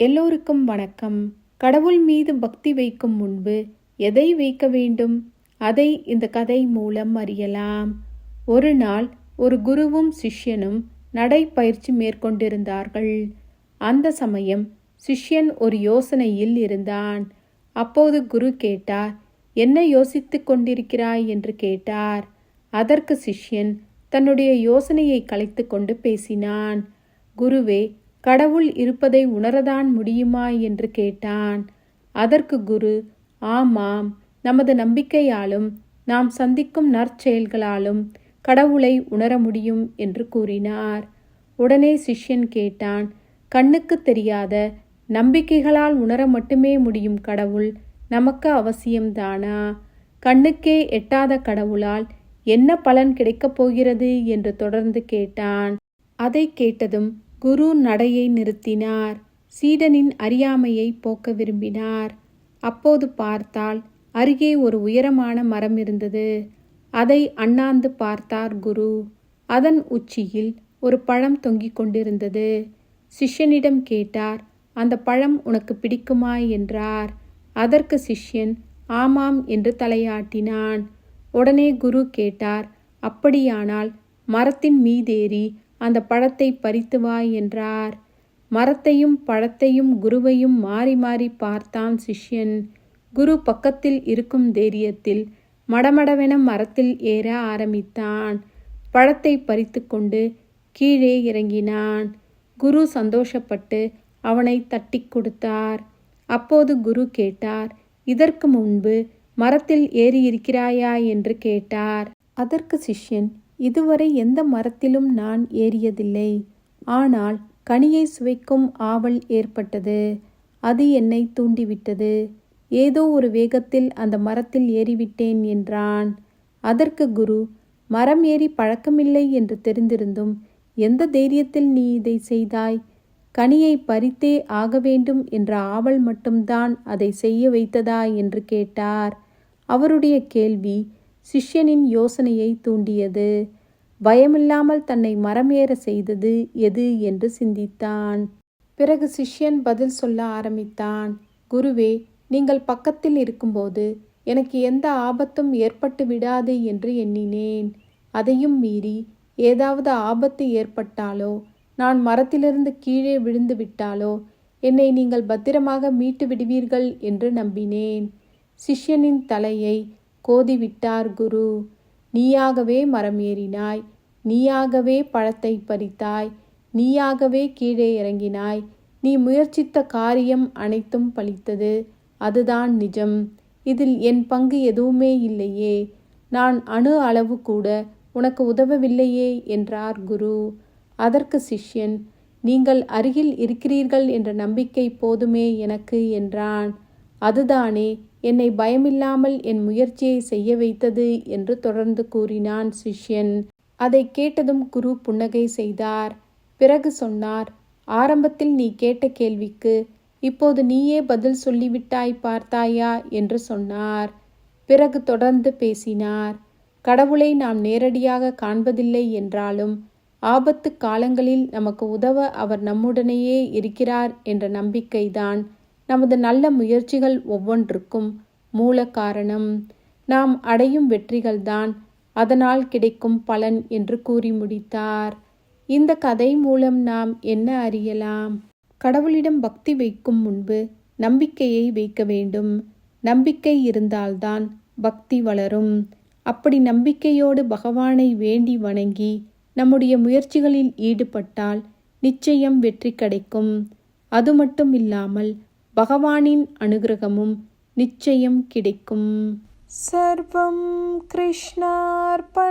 எல்லோருக்கும் வணக்கம். கடவுள் மீது பக்தி வைக்கும் முன்பு எதை வைக்க வேண்டும்? அதை இந்த கதை மூலம் அறியலாம். ஒரு நாள் ஒரு குருவும் சிஷ்யனும் நடைப்பயிற்சி மேற்கொண்டிருந்தார்கள். அந்த சமயம் சிஷ்யன் ஒரு யோசனையில் இருந்தான். அப்போது குரு கேட்டார் என்ன யோசித்துக் கொண்டிருக்கிறாய்? என்று கேட்டார். அதற்கு சிஷ்யன் தன்னுடைய யோசனையை கலைத்து கொண்டு பேசினான். குருவே கடவுள் இருப்பதை உணரதான் முடியுமா என்று கேட்டான். அதற்கு குரு ஆமாம் நமது நம்பிக்கையாலும் நாம் சந்திக்கும் நற்செயல்களாலும் கடவுளை உணர முடியும் என்று கூறினார். உடனே சிஷ்யன் கேட்டான் கண்ணுக்கு தெரியாத நம்பிக்கைகளால் உணர மட்டுமே முடியும் கடவுள் நமக்கு அவசியம்தானா? கண்ணுக்கே எட்டாத கடவுளால் என்ன பலன் கிடைக்கப் போகிறது? என்று தொடர்ந்து கேட்டான். அதை கேட்டதும் குரு நடையை நிறுத்தினார். சீடனின் அறியாமையை போக்க விரும்பினார். அப்போது பார்த்தால் அருகே ஒரு உயரமான மரம் இருந்தது. அதை அண்ணாந்து பார்த்தார் குரு. அதன் உச்சியில் ஒரு பழம் தொங்கிக் கொண்டிருந்தது. சிஷ்யனிடம் கேட்டார் அந்த பழம் உனக்கு பிடிக்குமா? என்றார். அதற்கு சிஷ்யன் ஆமாம் என்று தலையாட்டினான். உடனே குரு கேட்டார் அப்படியானால் மரத்தின் மீதேறி அந்த பழத்தை பறித்து வா என்றார். மரத்தையும் பழத்தையும் குருவையும் மாறி மாறி பார்த்தான் சிஷ்யன். குரு பக்கத்தில் இருக்கும் தைரியத்தில் மடமடவென மரத்தில் ஏற ஆரம்பித்தான். பழத்தை பறித்து கொண்டு கீழே இறங்கினான். குரு சந்தோஷப்பட்டு அவனை தட்டி கொடுத்தார். அப்போது குரு கேட்டார் இதற்கு முன்பு மரத்தில் ஏறி இருக்கிறாயா என்று கேட்டார். அதற்கு சிஷ்யன் இதுவரை எந்த மரத்திலும் நான் ஏறியதில்லை. ஆனால் கனியை சுவைக்கும் ஆவல் ஏற்பட்டது. அது என்னை தூண்டிவிட்டது. ஏதோ ஒரு வேகத்தில் அந்த மரத்தில் ஏறிவிட்டேன் என்றான். அதற்கு குரு மரம் ஏறி பழக்கமில்லை என்று தெரிந்திருந்தும் எந்த தைரியத்தில் நீ இதை செய்தாய்? கனியை பறித்தே ஆக வேண்டும் என்ற ஆவல் மட்டும்தான் அதை செய்ய வைத்ததா? என்று கேட்டார். அவருடைய கேள்வி சிஷ்யனின் யோசனையை தூண்டியது. பயமில்லாமல் தன்னை மரம் ஏற செய்தது எது என்று சிந்தித்தான். பிறகு சிஷ்யன் பதில் சொல்ல ஆரம்பித்தான். குருவே நீங்கள் பக்கத்தில் இருக்கும்போது எனக்கு எந்த ஆபத்தும் ஏற்பட்டு விடாது என்று எண்ணினேன். அதையும் மீறி ஏதாவது ஆபத்து ஏற்பட்டாலோ நான் மரத்திலிருந்து கீழே விழுந்து விட்டாலோ என்னை நீங்கள் பத்திரமாக மீட்டு விடுவீர்கள் என்று நம்பினேன். சிஷ்யனின் தலையை கோதிவிட்டார் குரு. நீயாகவே மரம் ஏறினாய் நீயாகவே பழத்தை பறித்தாய். நீயாகவே கீழே இறங்கினாய். நீ முயற்சித்த காரியம் அனைத்தும் பலித்தது அதுதான் நிஜம். இதில் என் பங்கு எதுவுமே இல்லையே. நான் அணு அளவு கூட உனக்கு உதவவில்லையே என்றார் குரு. அதற்கு சிஷ்யன் நீங்கள் அருகில் இருக்கிறீர்கள் என்ற நம்பிக்கை போதுமே எனக்கு என்றான். அதுதானே என்னை பயமில்லாமல் என் முயற்சியை செய்ய வைத்தது என்று தொடர்ந்து கூறினான் சிஷ்யன். அதை கேட்டதும் குரு புன்னகை செய்தார். பிறகு சொன்னார் ஆரம்பத்தில் நீ கேட்ட கேள்விக்கு இப்போது நீயே பதில் சொல்லிவிட்டாய் பார்த்தாயா? என்று சொன்னார். பிறகு தொடர்ந்து பேசினார் கடவுளை நாம் நேரடியாக காண்பதில்லை என்றாலும் ஆபத்து காலங்களில் நமக்கு உதவ அவர் நம்முடனேயே இருக்கிறார் என்ற நம்பிக்கைதான் நமது நல்ல முயற்சிகள் ஒவ்வொன்றுக்கும் மூல காரணம். நாம் அடையும் வெற்றிகள்தான் அதனால் கிடைக்கும் பலன் என்று கூறி முடித்தார். இந்த கதை மூலம் நாம் என்ன அறியலாம்? கடவுளிடம் பக்தி வைக்கும் முன்பு நம்பிக்கையை வைக்க வேண்டும். நம்பிக்கை இருந்தால்தான் பக்தி வளரும். அப்படி நம்பிக்கையோடு பகவானை வேண்டி வணங்கி நம்முடைய முயற்சிகளில் ஈடுபட்டால் நிச்சயம் வெற்றி கிடைக்கும். அது மட்டும் இல்லாமல் பகவானின் அனுகிரகமும் நிச்சயம் கிடைக்கும். சர்வம் கிருஷ்ணார்பணமஸ்தூ.